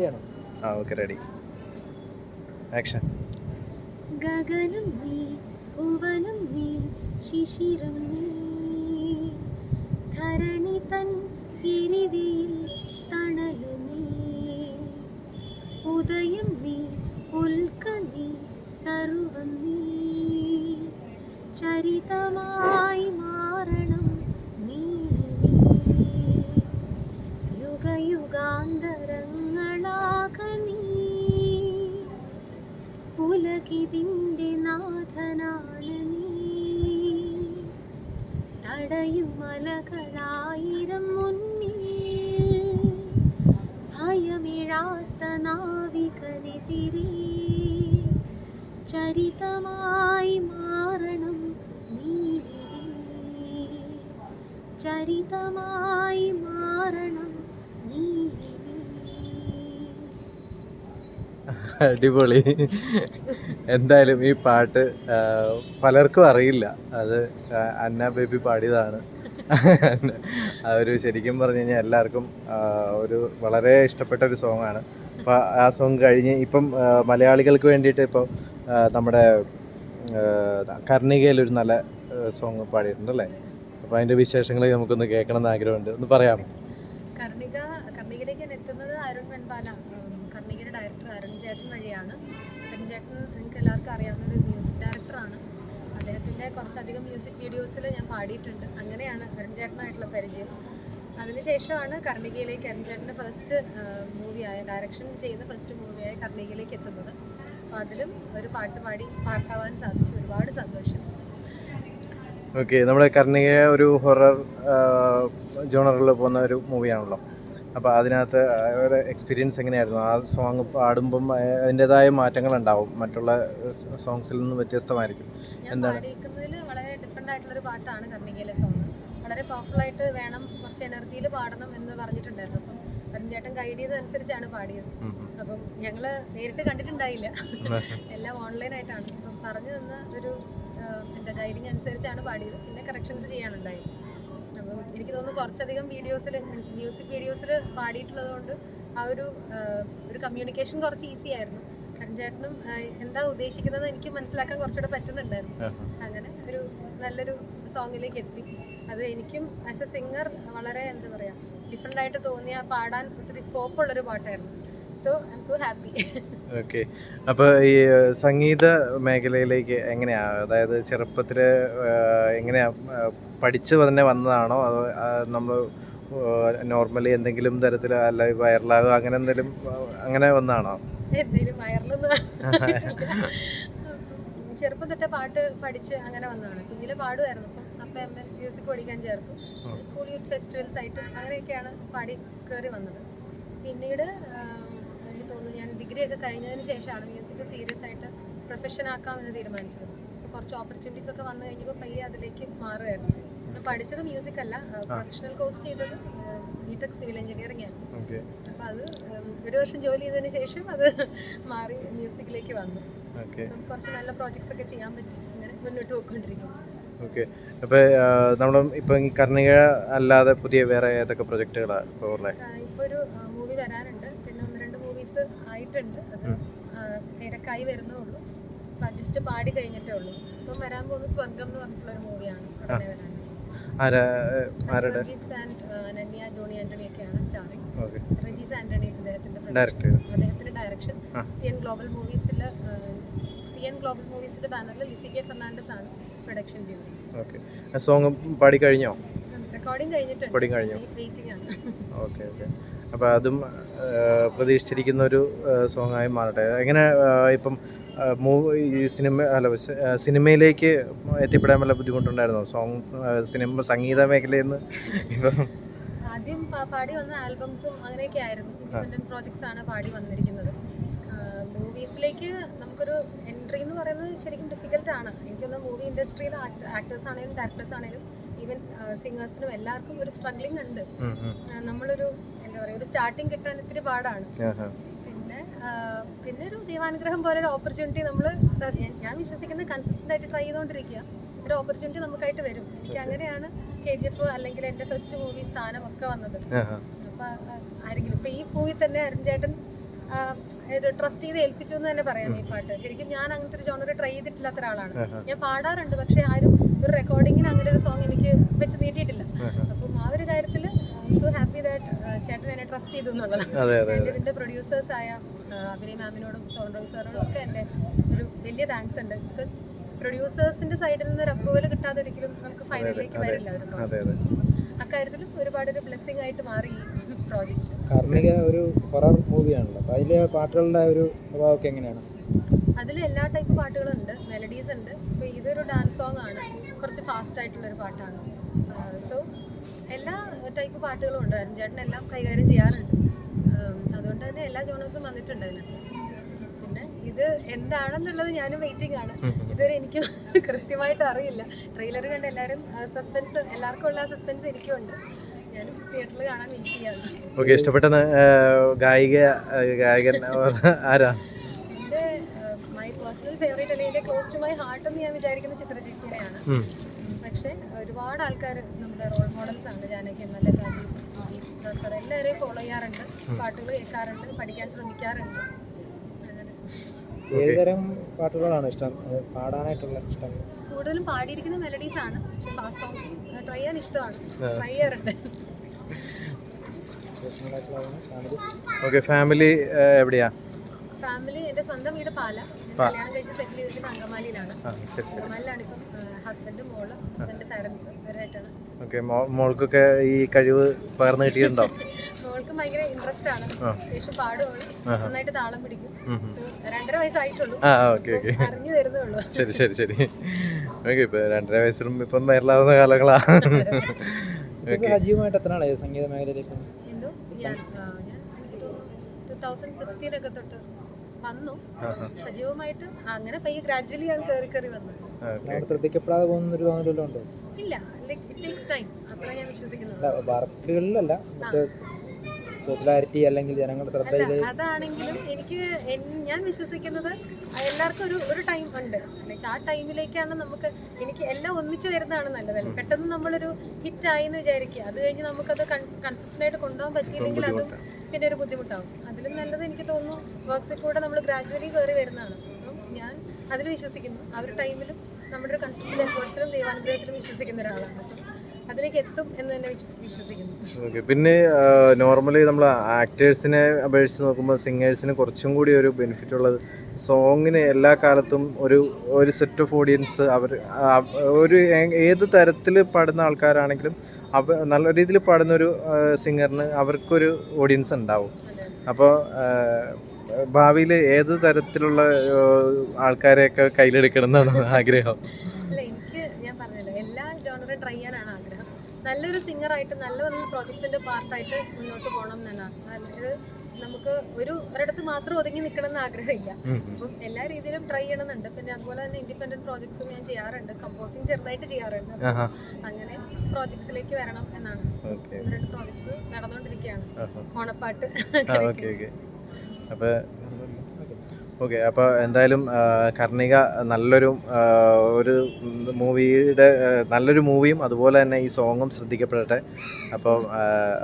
റെഡിയാണോ. ആ okay ready. Action. ഗഗനം നീ ഭുവനം നീ ശിശിരം നീ. ധരണി തൻ പിരിവിയിൽ തണലു നീ. ഉദയം നീ ഉൽക്ക നീ സർവം നീ. ചരിതമായി ഉലകിതിന്റെ നാഥനാണ് നീ. തടയും മലകളായിരം മുന്നിൽ ഭയമിഴാത്ത നാവികനെതിരെ. ചരിതമായി മാറണം നീ. ചരിതമായി മാറണം അടിപൊളി. എന്തായാലും ഈ പാട്ട് പലർക്കും അറിയില്ല. അത് അന്ന ബേബി പാടിയതാണ്. അതൊരു ശരിക്കും പറഞ്ഞു കഴിഞ്ഞാൽ എല്ലാവർക്കും ഒരു വളരെ ഇഷ്ടപ്പെട്ട ഒരു സോങ് ആണ് അപ്പോൾ ആ സോങ് കഴിഞ്ഞ് ഇപ്പം മലയാളികൾക്ക് വേണ്ടിയിട്ട് ഇപ്പോൾ നമ്മുടെ കർണികയിൽ ഒരു നല്ല സോങ് പാടിയിട്ടുണ്ടല്ലേ അപ്പോൾ അതിന്റെ വിശേഷങ്ങൾ നമുക്കൊന്ന് കേൾക്കണം എന്ന് ആഗ്രഹമുണ്ട്. ഒന്ന് പറയാമോ? കർണിക കർണികയിലേക്ക് എത്തുന്നത് അരുൺ വെൺപാല. ഉം, ഡയറക്ടർ അരുൺ ചേട്ടൻ വഴിയാണ്. അരുൺ ചേട്ടൻ നിങ്ങൾക്ക് എല്ലാവർക്കും അറിയാവുന്ന ഒരു മ്യൂസിക് ഡയറക്ടറാണ്. അദ്ദേഹത്തിന്റെ കുറച്ചധികം മ്യൂസിക് വീഡിയോസിൽ ഞാൻ പാടിയിട്ടുണ്ട്. അങ്ങനെയാണ് അരുൺ ചേട്ടനായിട്ടുള്ള പരിചയം. അതിനുശേഷമാണ് കർണികയിലേക്ക് അരുൺ ചേട്ടന്റെ ഫസ്റ്റ് മൂവിയായ ഡയറക്ഷൻ ചെയ്യുന്ന ഫസ്റ്റ് മൂവിയായ കർണികയിലേക്ക് എത്തുന്നത്. അപ്പോൾ അതിലും ഒരു പാട്ട് പാടി പാർക്കാവാൻ സാധിച്ചു. ഒരുപാട് സന്തോഷം. ഓക്കെ നമ്മുടെ കർണിക ഒരു ഹൊറർ ജോണറിൽ പോകുന്ന ഒരു മൂവിയാണല്ലോ അപ്പോൾ അതിനകത്ത് ഒരു എക്സ്പീരിയൻസ് എങ്ങനെയായിരുന്നു? ആ സോങ് പാടുമ്പം അതിന്റെതായ മാറ്റങ്ങൾ ഉണ്ടാവും മറ്റുള്ള സോങ്സിൽ നിന്ന് വ്യത്യസ്തമായിരിക്കും. എന്താണ്? വളരെ ഡിഫറെന്റ് പാട്ടാണ് കർണികയിലെ സോങ് വളരെ പവർഫുൾ ആയിട്ട് വേണം കുറച്ച് എനർജിയിൽ പാടണം എന്ന് പറഞ്ഞിട്ടുണ്ടായിരുന്നു. അപ്പം അരുൺ ചേട്ടൻ ഗൈഡ് ചെയ്തതനുസരിച്ചാണ് പാടിയത്. അപ്പം ഞങ്ങൾ നേരിട്ട് കണ്ടിട്ടുണ്ടായില്ല. എല്ലാം ഓൺലൈനായിട്ടാണ് അപ്പം പറഞ്ഞു തന്ന ഒരു എന്താ ഗൈഡിങ് അനുസരിച്ചാണ് പാടിയത്. പിന്നെ കറക്ഷൻസ് ചെയ്യാനുണ്ടായത് അപ്പം എനിക്ക് തോന്നുന്നു കുറച്ചധികം വീഡിയോസിൽ മ്യൂസിക് വീഡിയോസിൽ പാടിയിട്ടുള്ളത് കൊണ്ട് ആ ഒരു ഒരു കമ്മ്യൂണിക്കേഷൻ കുറച്ച് ഈസി ആയിരുന്നു. ചേട്ടനും എന്താ ഉദ്ദേശിക്കുന്നത് എനിക്ക് മനസ്സിലാക്കാൻ കുറച്ചുകൂടെ പറ്റുന്നുണ്ടായിരുന്നു. അങ്ങനെ ഒരു നല്ലൊരു സോങ്ങിലേക്ക് എത്തി. അത് എനിക്കും ആസ് എ സിംഗർ വളരെ എന്താ പറയുക ഡിഫറെന്റ് ആയിട്ട് തോന്നിയ പാടാൻ ഒത്തിരി സ്കോപ്പ് ഉള്ളൊരു പാട്ടായിരുന്നു. So I am so happy okay അപ്പോൾ ഈ സംഗീത മേഖലയിലേക്ക് എങ്ങനെയാ? അതായത് ചെറുപ്പത്തിൽ എങ്ങനെയാ പഠിച്ചു തന്നെ വന്നതാണോ? അതോ നമ്മൾ നോർമലി എന്തെങ്കിലും തരത്തിൽ അല്ല വൈറലാകുക അങ്ങനെ എന്തെങ്കിലും അങ്ങനെ വന്നതാണോ? എന്തെങ്കിലും വയറിലൊന്നും ചെറുപ്പം തൊട്ടേ പാട്ട് പഠിച്ച് അങ്ങനെ വന്നതാണ്. കുഞ്ഞിലെ പാടുമായിരുന്നു. അപ്പം അപ്പം എം എസ് മ്യൂസിക് പഠിക്കാൻ ചേർത്തു. സ്കൂൾ യൂത്ത് ഫെസ്റ്റിവൽസ് ആയിട്ടും അങ്ങനെയൊക്കെയാണ് പാടി കയറി വന്നത്. പിന്നീട് ആം, ഞാൻ ഡിഗ്രി ഒക്കെ കഴിഞ്ഞതിന് ശേഷമാണ് മ്യൂസിക് സീരിയസ് ആയിട്ട് പ്രൊഫഷൻ ആക്കാമെന്ന് തീരുമാനിച്ചത്. കുറച്ച് ഓപ്പർച്യൂണിറ്റീസ് ഒക്കെ വന്നു കഴിഞ്ഞപ്പോൾ പയ്യെ അതിലേക്ക് മാറുമായിരുന്നു ഞാൻ പഠിച്ചത് മ്യൂസിക് അല്ല പ്രൊഫഷണൽ കോഴ്സ് ചെയ്തത് ബിടെക് സിവിൽ എഞ്ചിനീയറിംഗ് ആണ്. അപ്പം അത് ഒരു വർഷം ജോലി ചെയ്തതിന് ശേഷം അത് മാറി മ്യൂസിക്കിലേക്ക് വന്നു. കുറച്ച് നല്ല പ്രോജക്ട്സ് ഒക്കെ ചെയ്യാൻ പറ്റി. അങ്ങനെ മുന്നോട്ട് പോയിക്കൊണ്ടിരിക്കുന്നു. ഓക്കെ. അപ്പോൾ നമ്മൾ ഇപ്പം ഈ കർണിക അല്ലാതെ പുതിയ വേറെ ഏതൊക്കെ പ്രൊജക്റ്റുകളാണ് ഇപ്പോൾ ഉള്ളത് ഇപ്പോൾ ഒരു മൂവി വരാനുണ്ട്. മൂവീസ് ആയിട്ടുണ്ട്. അത് തിരക്കായി വരുന്നേ ഉള്ളൂ. അപ്പം ജസ്റ്റ് പാടി കഴിഞ്ഞിട്ടേ ഉള്ളൂ. ഇപ്പം വരാൻ പോകുന്ന സ്വർഗം എന്ന് പറഞ്ഞിട്ടുള്ള ഒരു മൂവിയാണ് ഉടനെ ആൻഡ് നന്യ ജോണി ആന്റണി ഒക്കെയാണ് സ്റ്റാറിംഗ് റജീസ് ആന്റണി അദ്ദേഹത്തിന്റെ അദ്ദേഹത്തിന്റെ ഡയറക്ഷൻ. സി എൻ ഗ്ലോബൽ മൂവീസിൽ സി എൻ ഗ്ലോബൽ മൂവീസിന്റെ ബാനറിൽ ലിസി കെ ഫെർണാണ്ടസ് ആണ് പ്രൊഡക്ഷൻ ചെയ്യുന്നത്. ഓക്കെ. സോങ് പാടി കഴിഞ്ഞോ? റെക്കോർഡിംഗ് കഴിഞ്ഞിട്ടുണ്ട്. റെക്കോർഡിംഗ് കഴിഞ്ഞു. വെയിറ്റിംഗ് ആണ്. Okay okay. അപ്പോൾ അതും പ്രതീക്ഷിച്ചിരിക്കുന്ന ഒരു സോങ് ആയി മാറട്ടെ. എങ്ങനെ ഇപ്പം മൂവ് ഈ സിനിമ അല്ല സിനിമയിലേക്ക് എത്തിപ്പെടാൻ വല്ല ബുദ്ധിമുട്ടുണ്ടായിരുന്നോ? സോങ്സ് സിനിമ സംഗീത മേഖലയിൽ നിന്ന് ഇപ്പം ആദ്യം പാടി വന്ന ആൽബംസും അങ്ങനെയൊക്കെ ആയിരുന്നു. ഇൻഡിപെൻഡന്റ് പ്രോജക്ട്സ് ആണ് പാടി വന്നിരിക്കുന്നത്. മൂവീസിലേക്ക് നമുക്കൊരു എൻട്രി എന്ന് പറയുന്നത് ശരിക്കും ഡിഫിക്കൽട്ട് ആണ്. എനിക്കൊന്ന് മൂവി ഇൻഡസ്ട്രിയിൽ ആക്ടേഴ്സ് ആണെങ്കിലും ഡയറക്ടേഴ്സ് ആണെങ്കിലും ഈവൻ സിംഗേഴ്സിനും എല്ലാവർക്കും ഒരു സ്ട്രഗ്ലിംഗ് ഉണ്ട്. നമ്മളൊരു എന്താ പറയുക ഒരു സ്റ്റാർട്ടിങ് കിട്ടാൻ ഇത്തിരി പാടാണ്. പിന്നെ പിന്നെ ഒരു ദൈവാനുഗ്രഹം പോലെ ഒരു ഓപ്പർച്യൂണിറ്റി നമ്മൾ ഞാൻ വിശ്വസിക്കുന്നത് കൺസിസ്റ്റന്റ് ആയിട്ട് ട്രൈ ചെയ്തുകൊണ്ടിരിക്കുക ഒരു ഓപ്പർച്യൂണിറ്റി നമുക്കായിട്ട് വരും. എനിക്ക് അങ്ങനെയാണ് കെ ജി എഫ് അല്ലെങ്കിൽ എന്റെ ഫസ്റ്റ് മൂവി സ്ഥാനം ഒക്കെ വന്നത്. അപ്പൊ ആരെങ്കിലും ഇപ്പൊ ഈ മൂവി തന്നെ അരുൺ ചേട്ടൻ ട്രസ്റ്റ് ചെയ്ത് ഏൽപ്പിച്ചു എന്ന് തന്നെ പറയാം ഈ പാട്ട്. ശരിക്കും ഞാൻ അങ്ങനത്തെ ഒരു ജോണർ ട്രൈ ചെയ്തിട്ടില്ലാത്ത ഒരാളാണ്. ഞാൻ പാടാറുണ്ട് പക്ഷെ ആരും ഒരു റെക്കോർഡിങ്ങിന് അങ്ങനെ ഒരു സോങ് എനിക്ക് വെച്ച് നീട്ടിയിട്ടില്ല. അപ്പം ആ ഒരു കാര്യത്തിൽ സോ ഹാപ്പി ദാറ്റ് ചേട്ടൻ എന്നെ ട്രസ്റ്റ് ചെയ്തു എന്നുള്ളതാണ്. എന്റെ ഇതിന്റെ പ്രൊഡ്യൂസേഴ്സായ അഭിനയ മാമിനോടും സോൺ റോയ് സാറിനോടും ഒക്കെ എന്റെ ഒരു വലിയ താങ്ക്സ് ഉണ്ട്. ബിക്കോസ് പ്രൊഡ്യൂസേഴ്സിന്റെ സൈഡിൽ നിന്ന് ഒരു അപ്രൂവൽ കിട്ടാതെ ഒരിക്കലും നമുക്ക് ഫൈനലിലേക്ക് വരില്ല ഒരു പ്രോജക്റ്റ് അതെ അക്കാര്യത്തിലും ഒരുപാട് ഒരു ബ്ലെസ്സിങ് ആയിട്ട് മാറി ഈ പ്രോജക്റ്റ് കാർമിക ഒരു ഹൊറർ മൂവിയാണല്ലോ അപ്പോൾ അതിലെ പാട്ടുകളുടെ ഒരു സ്വഭാവമൊക്കെ എങ്ങനെയാണ്? അതിൽ എല്ലാ ടൈപ്പ് പാട്ടുകളുണ്ട് മെലഡീസ് ഉണ്ട്. അപ്പോൾ ഇതൊരു ഡാൻസ് സോങ് ആണ്. കുറച്ച് ഫാസ്റ്റ് ആയിട്ടുള്ളൊരു പാട്ടാണ്. സോ എല്ലാ ടൈപ്പ് പാട്ടുകളും ഉണ്ട്. അരുൺചേട്ടൻ എല്ലാം കൈകാര്യം ചെയ്യാറുണ്ട്. അതുകൊണ്ട് തന്നെ എല്ലാ ജോണേഴ്സും വന്നിട്ടുണ്ട് അതിനകത്ത്. പിന്നെ ഇത് എന്താണെന്നുള്ളത് ഞാനും വെയിറ്റിംഗ് ആണ്. ഇതുവരെ എനിക്ക് കൃത്യമായിട്ട് അറിയില്ല. ട്രെയിലർ കണ്ട് എല്ലാവരും സസ്പെൻസ് എല്ലാവർക്കും ഉള്ള സസ്പെൻസ് എനിക്കും ഉണ്ട് ഓക്കെ ഇഷ്ടപ്പെട്ട ഗായിക ഗായകൻ ആരാ? മൈ പേഴ്സണൽ ഫേവറേറ്റ് അല്ലെങ്കിൽ ക്ലോസ് ടു മൈ ഹാർട്ട് എന്ന് ഞാൻ വിചാരിക്കുന്ന ചിത്ര ചേച്ചിനെയാണ്. പക്ഷേ ഒരുപാട് ആൾക്കാർ നമ്മുടെ റോൾ മോഡൽസ് ആണ്. ജാനകി നല്ല പ്രൊഫസർ എല്ലാവരെയും ഫോളോ ചെയ്യാറുണ്ട്. പാട്ടുകൾ കേൾക്കാറുണ്ട് പഠിക്കാൻ ശ്രമിക്കാറുണ്ട്. ഏതുതരം പാട്ടുകളാണ് ഇഷ്ടം? പാടാനായിട്ടുള്ള ഇഷ്ടം? കൂടുതലും പാടിയിരിക്കുന്ന മെലഡീസ് ആണ്. പക്ഷെ ഫാസ്റ്റ് സോങ്സ് ട്രൈ ചെയ്യാൻ ഇഷ്ടമാണ്. ട്രൈ ചെയ്യാറുണ്ട്. ഓക്കെ ഫാമിലി എവിടെയാ? ഫാമിലി എന്റെ സ്വന്തം വീട് പാല. കല്യാണം കഴിച്ച് സെറ്റിൽ അങ്കമാലിയിലാണ് ഇപ്പം ഹസ്ബൻഡ് മോൾ ഹസ്ബൻഡ് പാരൻസ് ഇവരായിട്ടാണ് ഓക്കെ മോൾക്കൊക്കെ ഈ കഴിവ് പകർന്നു കിട്ടിയിട്ടുണ്ടോ? മോൾക്ക് ഭയങ്കര ഇൻട്രസ്റ്റ് ആണ്. നന്നായിട്ട് താളം പിടിക്കും. രണ്ടര വയസ്സായിട്ടുള്ളൂ. അറിഞ്ഞു വരുന്നേ ഉള്ളൂ ശരി ശരി ശരി. ഓക്കെ ഇപ്പൊ രണ്ടര വയസ്സിലും ഇപ്പം വൈറലാവുന്ന കാലങ്ങളാ. ഓക്കെ. സജീവമായിട്ട് എത്ര സംഗീത എനിക്ക് തോന്നുന്നു ടൂ തൗസൻഡ് സിക്സ്റ്റീൻ ഒക്കെ തൊട്ട് വന്നു. സജീവമായിട്ട് അങ്ങനെ പയ്യെ ഗ്രാജുവലി ആണ് കയറി കയറി വന്നത്. ശ്രദ്ധിക്കപ്പെടാതെ പോകുന്ന ഒരു തോന്നലല്ലോ ഉണ്ടോ? ഇല്ല ലൈക്ക് ഇറ്റ് ടേക്സ് ടൈം അത്ര ഞാൻ വിശ്വസിക്കുന്നുണ്ട് വർക്കുകളിലല്ല പോപ്പുലാരിറ്റി അല്ലെങ്കിൽ ജനങ്ങളുടെ ശ്രദ്ധ അതാണെങ്കിലും എനിക്ക് ഞാൻ വിശ്വസിക്കുന്നത് എല്ലാവർക്കും ഒരു ഒരു ടൈം ഉണ്ട്. ലൈക്ക് ആ ടൈമിലേക്കാണ് നമുക്ക് എനിക്ക് എല്ലാം ഒന്നിച്ചു വരുന്നതാണ് നല്ലതല്ലേ പെട്ടെന്ന് നമ്മളൊരു ഹിറ്റ് ആയി എന്ന് വിചാരിക്കുക. അത് കഴിഞ്ഞ് നമുക്കത് കൺസിസ്റ്റന്റ് ആയിട്ട് കൊണ്ടുപോകാൻ പറ്റിയില്ലെങ്കിൽ അതും പിന്നെ ഒരു ബുദ്ധിമുട്ടാവും. അതിലും നല്ലത് എനിക്ക് തോന്നുന്നു വർക്ക്സിൽ കൂടെ നമ്മൾ ഗ്രാജുവലി കയറി വരുന്നതാണ്. സോ ഞാൻ അതിൽ വിശ്വസിക്കുന്നു. ആ ഒരു ടൈമിലും നമ്മുടെ ഒരു കൺസിസ്റ്റന്റ് എഫേർട്സിലും ദൈവാനുഗ്രഹത്തിലും വിശ്വസിക്കുന്ന ഒരാളാണ്. സോ അതിലേക്ക് എത്തും എന്ന് തന്നെ വിശ്വസിക്കുന്നു. പിന്നെ നോർമലി നമ്മൾ ആക്ടേഴ്സിനെ അപേക്ഷിച്ച് നോക്കുമ്പോൾ സിംഗേഴ്സിന് കുറച്ചും കൂടി ഒരു ബെനിഫിറ്റ് ഉള്ളത് സോങ്ങിന് എല്ലാ കാലത്തും ഒരു ഒരു സെറ്റ് ഓഫ് ഓഡിയൻസ് അവർ ഒരു ഏത് തരത്തിൽ പാടുന്ന ആൾക്കാരാണെങ്കിലും അവ നല്ല രീതിയിൽ പാടുന്നൊരു സിംഗറിന് അവർക്കൊരു ഓഡിയൻസ് ഉണ്ടാവും. അപ്പോൾ ഭാവിയിൽ ഏത് തരത്തിലുള്ള ആൾക്കാരെയൊക്കെ കയ്യിലെടുക്കണം എന്നാണ് ആഗ്രഹം എനിക്ക് ഞാൻ പറഞ്ഞല്ലോ എല്ലാ ട്രൈ ചെയ്യാനാണ് ആഗ്രഹം. നല്ലൊരു സിംഗറായിട്ട് നല്ല നല്ല പ്രോജക്ട്സിന്റെ പാർട്ടായിട്ട് മുന്നോട്ട് പോകണം എന്നാണ്. അതായത് നമുക്ക് ഒരു ഒരിടത്ത് മാത്രം ഒതുങ്ങി നിൽക്കണം എന്ന് ആഗ്രഹമില്ല. അപ്പം എല്ലാ രീതിയിലും ട്രൈ ചെയ്യണമെന്നുണ്ട് പിന്നെ അതുപോലെ തന്നെ ഇൻഡിപെൻഡന്റ് പ്രോജക്ട്സും ഞാൻ ചെയ്യാറുണ്ട്. കമ്പോസിങ് ചെറുതായിട്ട് ചെയ്യാറുണ്ട്. അങ്ങനെ പ്രോജക്ട്സിലേക്ക് വരണം എന്നാണ്. രണ്ട് പ്രോജക്ട്സ് നടന്നുകൊണ്ടിരിക്കുകയാണ് ഓണപ്പാട്ട് ആ ഓക്കെ അപ്പോൾ എന്തായാലും കർണിക നല്ലൊരു ഒരു മൂവിയുടെ നല്ലൊരു മൂവിയും അതുപോലെ തന്നെ ഈ സോങ്ങും ശ്രദ്ധിക്കപ്പെടട്ടെ. അപ്പോൾ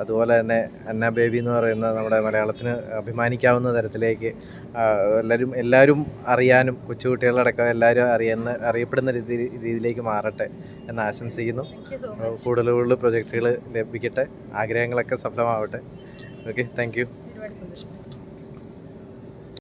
അതുപോലെ തന്നെ അന്ന ബേബി എന്ന് പറയുന്ന നമ്മുടെ മലയാളത്തിന് അഭിമാനിക്കാവുന്ന തരത്തിലേക്ക് എല്ലാവരും എല്ലാവരും അറിയാനും കൊച്ചുകുട്ടികളടക്കം എല്ലാവരും അറിയുന്ന അറിയപ്പെടുന്ന രീതി രീതിയിലേക്ക് മാറട്ടെ എന്ന് ആശംസിക്കുന്നു. കൂടുതൽ കൂടുതൽ പ്രൊജക്റ്റുകൾ ലഭിക്കട്ടെ. ആഗ്രഹങ്ങളൊക്കെ സഫലമാവട്ടെ. Okay thank you